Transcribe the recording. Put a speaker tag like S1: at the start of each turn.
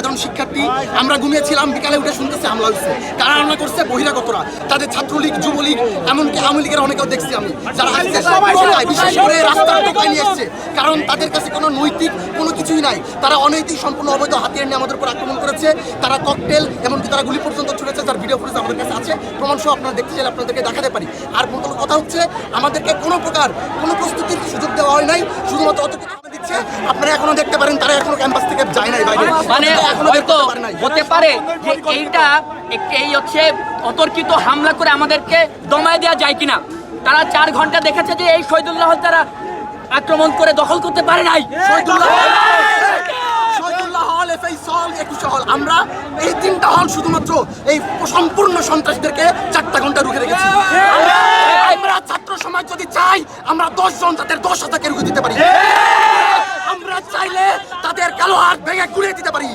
S1: সাধারণ শিক্ষার্থী আমরা ঘুমিয়েছিলাম বিকালে উঠে শুনতেছে হামলা হয়েছে কারা হামলা করছে? বহিরাগতরা। তাদের ছাত্রলীগ যুবলীগ এমনকি আওয়ামী লীগের অনেকেও দেখছি আমি যারা টোকায়, বিশেষ করে রাস্তার নিয়ে এসছে। কারণ তাদের কাছে কোনো নৈতিক কোনো কিছুই নাই। তারা অনৈতিক সম্পূর্ণ অবৈধ হাতিয়ার নিয়ে আমাদের উপর আক্রমণ করেছে। তারা ককটেল এমনকি তারা গুলি পর্যন্ত ছুটেছে যার ভিডিও ফুটেজ আমাদের কাছে আছে। প্রমাণ সহ আপনারা দেখতে চাইলে আপনাদেরকে দেখাতে পারি। আর মূল কথা হচ্ছে আমাদেরকে কোনো প্রকার কোনো প্রস্তুতির সুযোগ দেওয়া হয় নাই। শুধুমাত্র অত দিচ্ছে। আপনারা এখনও দেখতে পারেন তারা এখনও ক্যাম্পাস থেকে যায় নাই বাইরে
S2: মানে হয়তো। হতে পারে যে এইটা এই হচ্ছে অতর্কিত হামলা করে আমাদেরকে দমায় দেওয়া যায় কিনা। তারা চার ঘণ্টা দেখেছে যে এই শহীদুল্লাহ তারা আক্রমণ করে দখল করতে পারে নাই।
S1: আমরা এই তিনটা হল শুধুমাত্র এই সম্পূর্ণ সন্ত্রাসীদেরকে চারটা ঘণ্টা রুখে রেখেছি। আমরা ছাত্র সমাজ যদি চাই আমরা দশ জন তাদের দশ হাজারকে রুখে দিতে পারি। তাদের কালো হাত ভেঙে গুড়িয়ে দিতে পারি।